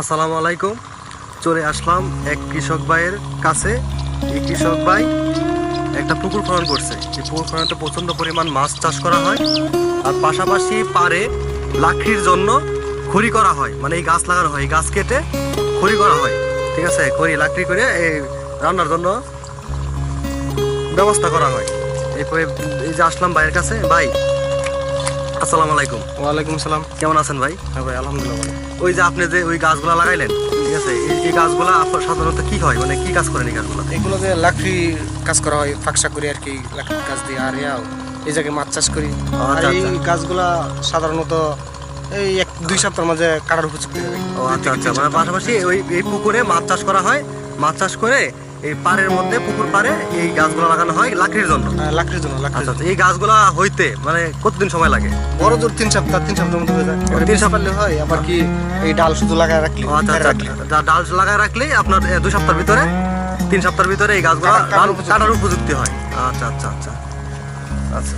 আসসালামু আলাইকুম। চলে আসলাম এক কৃষক ভাইয়ের কাছে। এই কৃষক ভাই একটা পুকুর খনন করছে। এই পুকুর খননতে প্রচণ্ড পরিমাণ মাছ চাষ করা হয় আর পাশাপাশি পারে লাকড়ির জন্য খড়ি করা হয়। মানে এই গাছ লাগানো হয় গাছ কেটে খড়ি করা হয়। ঠিক আছে? খড়ি, লাকড়ি করে এই রান্নার জন্য ব্যবস্থা করা হয়। এই যে আসলাম ভাইয়ের কাছে। ভাই আসসালামু আলাইকুম। ওয়ালাইকুম সালাম কেমন আছেন ভাই? হ্যাঁ ভাই আলহামদুলিল্লাহ ওই যে আপনি যে ওই গাছগুলা লাগাইলেন ঠিক আছে? এই- গাছগুলা আপনার সাধারণত কি হয়? মানে কি কাজ করেন এই গাছগুলা? এগুলো যে লাকড়ি কাজ করা হয় ফাঁকসা করি আর কি লাকড়ি কাজ দিয়ে আর ইয়াও এই জায়গায় মাছ চাষ করি। আর আচ্ছা, এই আচ্ছা। গাছগুলা সাধারণত এই এক দুই সপ্তাহের মাঝে কাটার উপযুক্ত আচ্ছা আচ্ছা। মানে পাশাপাশি ওই এই পুকুরে মাছ চাষ করা হয়। মাছ চাষ করে এই পাড়ের মধ্যে পুকুর পাড়ে এই গাছগুলো লাগানো হয় লাকড়ির জন্য হ্যাঁ, লাকড়ির জন্য আচ্ছা জন্য। আচ্ছা এই গাছগুলা হইতে মানে কতদিন সময় লাগে বড় জোর তিন সপ্তাহ তিন সপ্তাহের মধ্যে হয়ে যায় তিন সপ্তাহ হয় আবার কি এই ডাল শুধু লাগায় রাখলি আচ্ছা আচ্ছা। যা ডাল লাগায় রাখলেই আপনার দুই সপ্তাহের ভিতরে তিন সপ্তাহের ভিতরে এই গাছগুলা। কাটার উপযুক্তি হয় আচ্ছা আচ্ছা আচ্ছা আচ্ছা